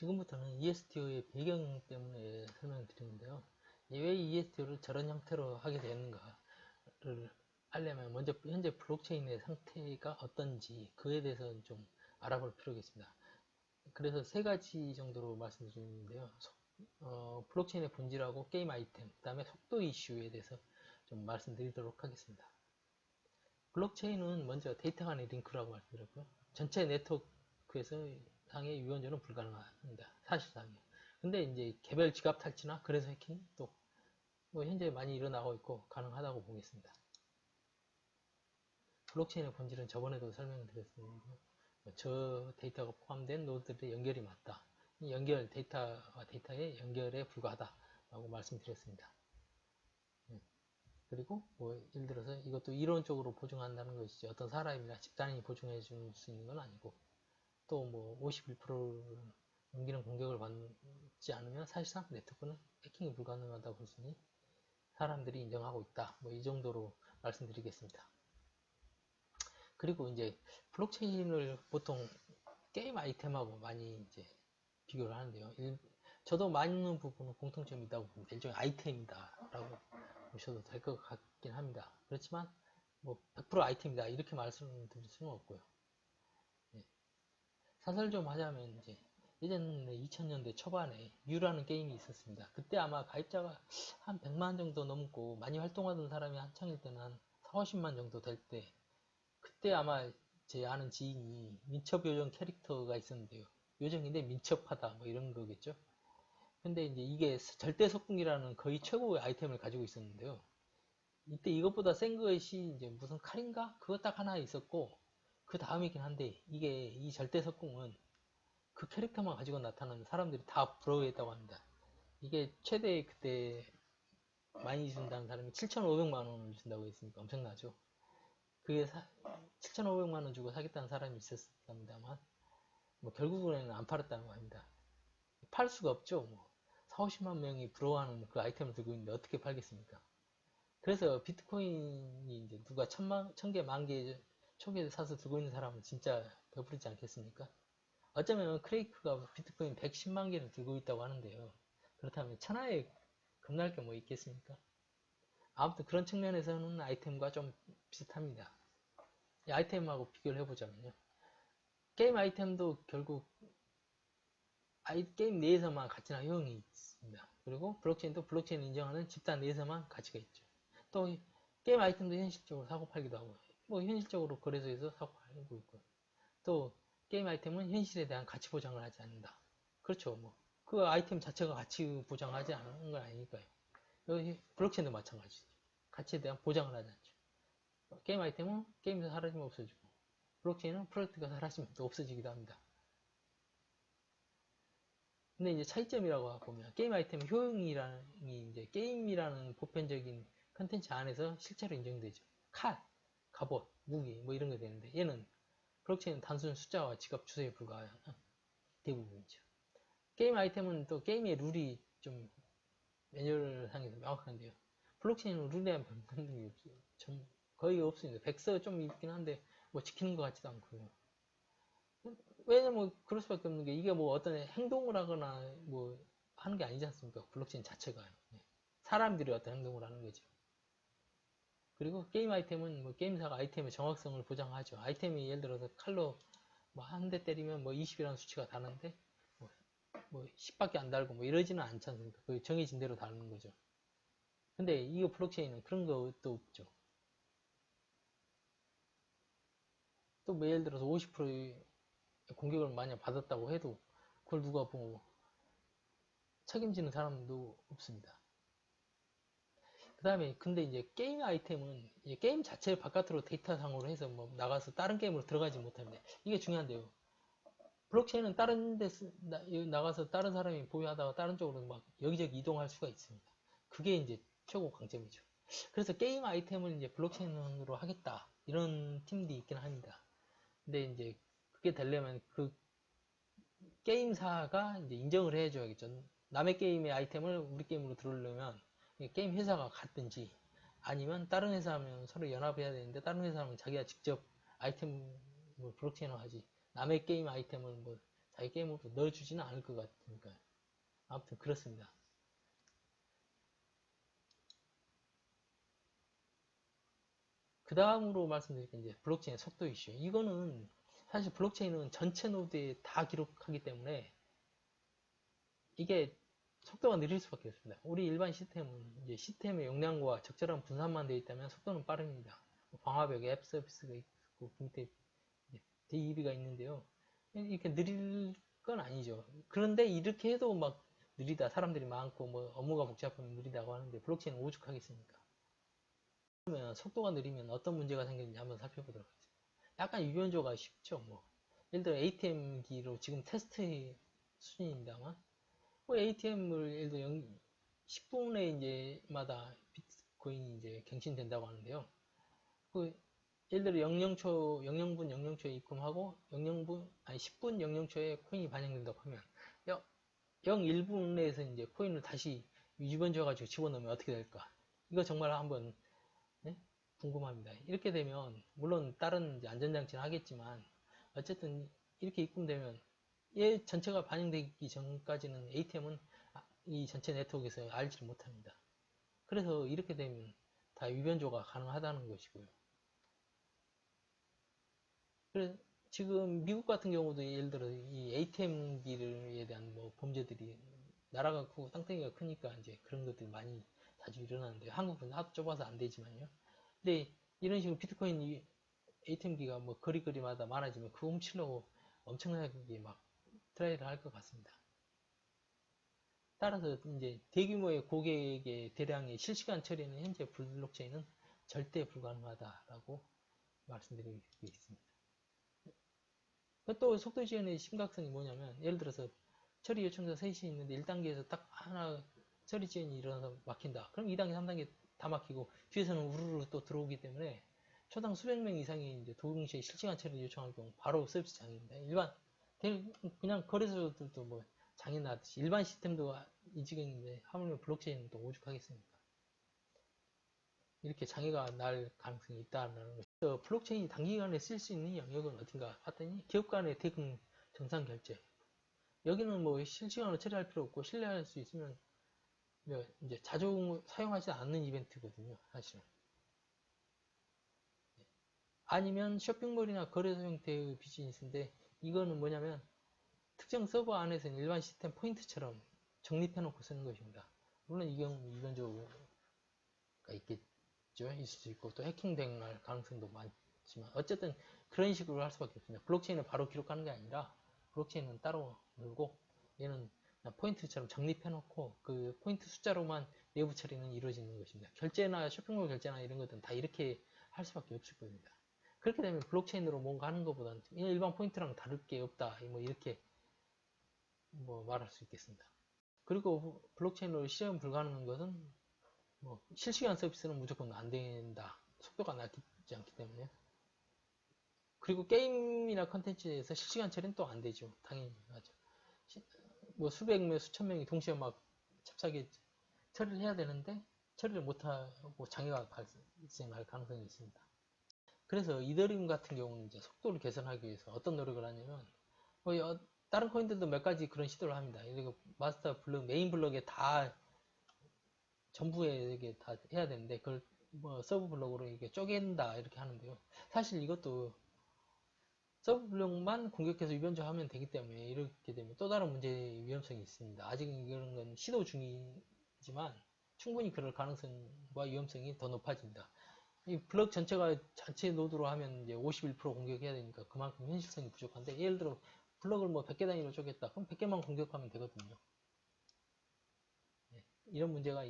지금부터는 ESTO의 배경 때문에 설명을 드리는데요. 왜 ESTO를 저런 형태로 하게 되는가를 알려면 먼저 현재 블록체인의 상태가 어떤지 그에 대해서 좀 알아볼 필요가 있습니다. 그래서 세 가지 정도로 말씀드리는데요. 어, 블록체인의 본질하고 게임 아이템, 그 다음에 속도 이슈에 대해서 좀 말씀드리도록 하겠습니다. 블록체인은 먼저 데이터 간의 링크라고 말씀드렸고요. 전체 네트워크에서 상의 유언전은 불가능합니다. 사실상이요. 근데 이제 개별 지갑 탈취나 그래서 해킹 또 뭐 현재 많이 일어나고 있고 가능하다고 보겠습니다. 블록체인의 본질은 저번에도 설명드렸습니다. 뭐저 데이터가 포함된 노드들의 연결이 맞다. 연결 데이터와 데이터의 연결에 불과하다. 라고 말씀드렸습니다. 예. 그리고 뭐 예를 들어서 이것도 이론적으로 보증한다는 것이지 어떤 사람이나 집단이 보증해 줄 수 있는 건 아니고 또 뭐 51%를 넘기는 공격을 받지 않으면 사실상 네트워크는 해킹이 불가능하다고 있니 사람들이 인정하고 있다. 뭐 이 정도로 말씀드리겠습니다. 그리고 이제 블록체인을 보통 게임 아이템하고 많이 이제 비교를 하는데요. 일, 저도 많은 부분은 공통점이 있다고 봅니다. 일종의 아이템이다라고 보셔도 될 것 같긴 합니다. 그렇지만 뭐 100% 아이템이다 이렇게 말씀드릴 수는 없고요. 네. 사설 좀 하자면 이제 예전에 2000년대 초반에 뮤라는 게임이 있었습니다. 그때 아마 가입자가 한 100만 정도 넘고 많이 활동하던 사람이 한창일 때는 한 4, 50만 정도 될 때 그때 아마 제 아는 지인이 민첩 요정 캐릭터가 있었는데요. 요정인데 민첩하다 뭐 이런 거겠죠. 근데 이제 이게 절대 석궁이라는 거의 최고의 아이템을 가지고 있었는데요. 이때 이것보다 센 것이 이제 무슨 칼인가? 그거 딱 하나 있었고 그 다음이긴 한데 이게 이 절대 석궁은 그 캐릭터만 가지고 나타나는 사람들이 다 부러워했다고 합니다. 이게 최대 그때 많이 준다는 사람이 7,500만 원을 준다고 했으니까 엄청나죠. 그게 7,500만 원 주고 사겠다는 사람이 있었습니다만 뭐 결국에는 안 팔았다고 합니다. 팔 수가 없죠. 뭐 4, 50만 명이 부러워하는 그 아이템을 들고 있는데 어떻게 팔겠습니까? 그래서 비트코인이 이제 누가 천만, 천 개, 만 개, 초기에 사서 들고 있는 사람은 진짜 배부르지 않겠습니까? 어쩌면 크레이크가 비트코인 110만 개를 들고 있다고 하는데요. 그렇다면 천하에 겁날 게 뭐 있겠습니까? 아무튼 그런 측면에서는 아이템과 좀 비슷합니다. 이 아이템하고 비교를 해보자면요. 게임 아이템도 결국 아이, 게임 내에서만 가치나 효용이 있습니다. 그리고 블록체인도 블록체인 인정하는 집단 내에서만 가치가 있죠. 또 게임 아이템도 현실적으로 사고 팔기도 하고 뭐 현실적으로 거래소에서 사고 팔고 있고요. 또 게임 아이템은 현실에 대한 가치 보장을 하지 않는다. 그렇죠. 뭐 그 아이템 자체가 가치 보장하지 않는 건 아니니까요. 여기 블록체인도 마찬가지죠. 가치에 대한 보장을 하지 않죠. 게임 아이템은 게임에서 사라지면 없어지고 블록체인은 프로젝트가 사라지면 또 없어지기도 합니다. 근데 이제 차이점이라고 보면 게임 아이템 효용이라는 이제 게임이라는 보편적인 컨텐츠 안에서 실제로 인정되죠. 칼, 갑옷, 무기 뭐 이런 게 되는데 얘는 블록체인은 단순 숫자와 지갑 주소에 불과한 대부분이죠. 게임 아이템은 또 게임의 룰이 좀 매뉴얼상에서 명확한데요. 블록체인은 룰에 대한 변동이 없어요. 전 거의 없습니다. 백서 좀 있긴 한데 뭐 지키는 것 같지도 않고요. 왜냐면 그럴 수밖에 없는 게 이게 뭐 어떤 행동을 하거나 뭐 하는 게 아니지 않습니까? 블록체인 자체가 네. 사람들이 어떤 행동을 하는 거죠. 그리고 게임 아이템은 뭐 게임사가 아이템의 정확성을 보장하죠. 아이템이 예를 들어서 칼로 뭐 한 대 때리면 뭐 20이라는 수치가 다른데 뭐, 뭐 10밖에 안 달고 뭐 이러지는 않지 않습니까? 그 정해진 대로 다루는 거죠. 근데 이거 블록체인은 그런 것도 없죠. 또 뭐 예를 들어서 50%의 공격을 만약 받았다고 해도 그걸 누가 보고 책임지는 사람도 없습니다. 그 다음에 근데 이제 게임 아이템은 이제 게임 자체를 바깥으로 데이터 상으로 해서 뭐 나가서 다른 게임으로 들어가지 못하는데 이게 중요한데요. 블록체인은 다른 데 나가서 다른 사람이 보유하다가 다른 쪽으로 막 여기저기 이동할 수가 있습니다. 그게 이제 최고 강점이죠. 그래서 게임 아이템을 이제 블록체인으로 하겠다 이런 팀들이 있긴 합니다. 근데 이제 그게 되려면 그 게임사가 이제 인정을 해줘야겠죠. 남의 게임의 아이템을 우리 게임으로 들어오려면 게임 회사가 같든지 아니면 다른 회사 하면 서로 연합해야 되는데 다른 회사 하면 자기가 직접 아이템을 블록체인을 하지 남의 게임 아이템을 뭐 자기 게임으로 넣어주지는 않을 것 같으니까. 아무튼 그렇습니다. 그 다음으로 말씀드릴 게 이제 블록체인 속도 이슈. 이거는 사실 블록체인은 전체 노드에 다 기록하기 때문에 이게 속도가 느릴 수밖에 없습니다. 우리 일반 시스템은 이제 시스템의 용량과 적절한 분산만 되어 있다면 속도는 빠릅니다. 광화벽에 앱 서비스가 있고 밑에 DEB가 있는데요. 이렇게 느릴 건 아니죠. 그런데 이렇게 해도 막 느리다. 사람들이 많고 뭐 업무가 복잡하면 느리다고 하는데 블록체인은 오죽하겠습니까? 그러면 속도가 느리면 어떤 문제가 생기는지 한번 살펴보도록 하겠습니다. 약간 유변조가 쉽죠. 뭐 예를 들어 ATM기로 지금 테스트 수준입니다만 뭐 ATM을 예를 들어 0, 10분에 이제 마다 비트코인이 이제 갱신된다고 하는데요. 그 예를 들어 00초, 00분, 00초에 입금하고 00분, 아니 10분, 00초에 코인이 반영된다고 하면 0, 01분 내에서 이제 코인을 다시 유변져가지고 집어넣으면 어떻게 될까? 이거 정말 한번 네? 궁금합니다. 이렇게 되면 물론 다른 안전장치는 하겠지만 어쨌든 이렇게 입금되면 얘 전체가 반영되기 전까지는 ATM은 이 전체 네트워크에서 알지를 못합니다. 그래서 이렇게 되면 다 유변조가 가능하다는 것이고요. 그래서 지금 미국 같은 경우도 예를 들어 이 ATM기에 대한 뭐 범죄들이 나라가 크고 땅덩이가 크니까 이제 그런 것들이 많이 자주 일어나는데 한국은 하도 좁아서 안 되지만요. 근데 이런 식으로 비트코인 ATM기가 뭐 거리거리마다 많아지면 그거 훔치려고 엄청나게 막 트라이를 할 것 같습니다. 따라서 이제 대규모의 고객의 대량의 실시간 처리는 현재 블록체인은 절대 불가능하다라고 말씀드리고 있습니다. 또 속도 지연의 심각성이 뭐냐면 예를 들어서 처리 요청자 셋이 있는데 1단계에서 딱 하나 처리 지연이 일어나서 막힌다. 그럼 2단계, 3단계 다 막히고 뒤에서는 우르르 또 들어오기 때문에 초당 수백 명 이상이 이제 동시에 실시간 처리를 요청할 경우 바로 서비스 장애입니다. 일반 그냥 거래소들도 뭐 장애 나듯이 일반 시스템도 이 지경인데 하물며 블록체인은 또 오죽하겠습니까? 이렇게 장애가 날 가능성이 있다는 것이죠. 블록체인이 단기간에 쓸 수 있는 영역은 어딘가 봤더니 기업 간의 대금 정상 결제. 여기는 뭐 실시간으로 처리할 필요 없고 신뢰할 수 있으면 이제 자주 사용하지 않는 이벤트거든요, 사실은. 아니면 쇼핑몰이나 거래소 형태의 비즈니스인데 이거는 뭐냐면 특정 서버 안에서는 일반 시스템 포인트처럼 적립해 놓고 쓰는 것입니다. 물론 이 경우 이변조가 있겠죠. 있을 수 있고 또 해킹될 가능성도 많지만 어쨌든 그런 식으로 할 수밖에 없습니다. 블록체인을 바로 기록하는 게 아니라 블록체인은 따로 놀고 얘는 포인트처럼 적립해 놓고 그 포인트 숫자로만 내부 처리는 이루어지는 것입니다. 결제나 쇼핑몰 결제나 이런 것들은 다 이렇게 할 수밖에 없을 겁니다. 그렇게 되면 블록체인으로 뭔가 하는 것보다는 일반 포인트랑 다를 게 없다. 뭐 이렇게 뭐 말할 수 있겠습니다. 그리고 블록체인으로 실현 불가능한 것은 뭐 실시간 서비스는 무조건 안 된다. 속도가 낮지 않기 때문에. 그리고 게임이나 컨텐츠에서 실시간 처리는 또 안 되죠. 당연히 하죠. 뭐 수백 명, 수천 명이 동시에 막 찹싸게 처리를 해야 되는데 처리를 못하고 장애가 발생할 가능성이 있습니다. 그래서 이더리움 같은 경우는 이제 속도를 개선하기 위해서 어떤 노력을 하냐면 뭐 다른 코인들도 몇 가지 그런 시도를 합니다. 이거 마스터 블록, 메인 블록에 다 전부에 이게 다 해야 되는데 그걸 뭐 서브 블록으로 이게 쪼갠다 이렇게 하는데요. 사실 이것도 서브 블록만 공격해서 유변조 하면 되기 때문에 이렇게 되면 또 다른 문제의 위험성이 있습니다. 아직 이런 건 시도 중이지만 충분히 그럴 가능성과 위험성이 더 높아집니다. 이 블럭 전체가 자체 노드로 하면 이제 51% 공격해야 되니까 그만큼 현실성이 부족한데 예를 들어 블럭을 뭐 100개 단위로 쪼갰다. 그럼 100개만 공격하면 되거든요. 네, 이런 문제가